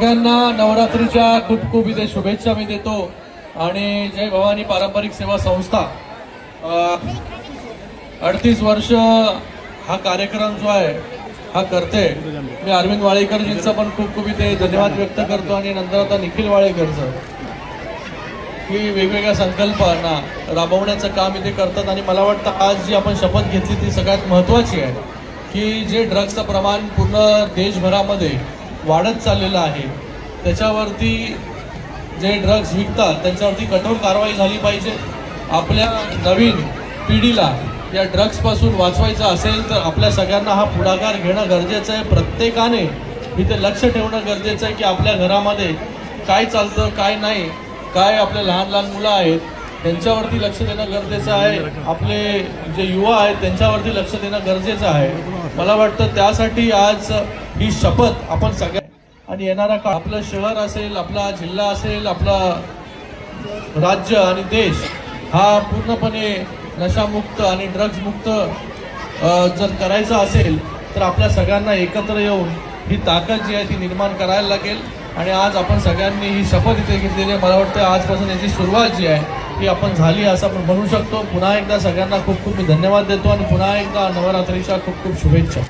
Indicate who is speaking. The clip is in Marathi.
Speaker 1: सगळ्यांना नवरात्रीच्या खूप खूप इथे शुभेच्छा मी देतो. आणि जय भवानी पारंपरिक सेवा संस्था. अडतीस वर्ष हा कार्यक्रम जो आहे हा करते. मी अरविंद वाळेकरजींचा पण खूप खूप इथे धन्यवाद व्यक्त करतो आणि नंतर आता निखिल वाळेकरचं. की वेगवेगळ्या संकल्पना राबवण्याचं काम इथे करतात आणि मला वाटतं आज जी आपण शपथ घेतली ती सगळ्यात महत्त्वाची आहे की जे ड्रग्सचं प्रमाण पूर्ण देशभरामध्ये वाढत चाललेलं आहे. त्याच्यावरती जे ड्रग्स विकतात त्यांच्यावरती कठोर कारवाई झाली पाहिजे. आपल्या नवीन पिढीला या ड्रग्सपासून वाचवायचं असेल तर आपल्या सगळ्यांना हा पुढाकार घेणं गरजेचं आहे. प्रत्येकाने इथे लक्ष ठेवणं गरजेचं आहे की आपल्या घरामध्ये काय चालतं काय नाही काय आपले लहान लहान मुलं आहेत त्यांच्यावरती लक्ष देणं गरजेचं आहे. आपले जे युवा आहेत त्यांच्यावरती लक्ष देणं गरजेचं आहे. मला वाटतं त्यासाठी आज ही शपथ आपण सगळ्या आणि येणारा काळ आपलं शहर असेल आपला जिल्हा असेल आपला राज्य आणि देश हा पूर्णपणे नशामुक्त आणि ड्रग्जमुक्त जर करायचा असेल तर आपल्या सगळ्यांना एकत्र येऊन ही ताकद जी आहे ती निर्माण करायला लागेल. आणि आज आपण सगळ्यांनी ही शपथ इथे घेतलेली आहे. मला वाटतं आजपासून याची सुरुवात जी आहे ती आपण झाली असं आपण म्हणू शकतो. पुन्हा एकदा सगळ्यांना खूप खूप धन्यवाद देतो आणि पुन्हा एकदा नवरात्रीच्या खूप खूप शुभेच्छा.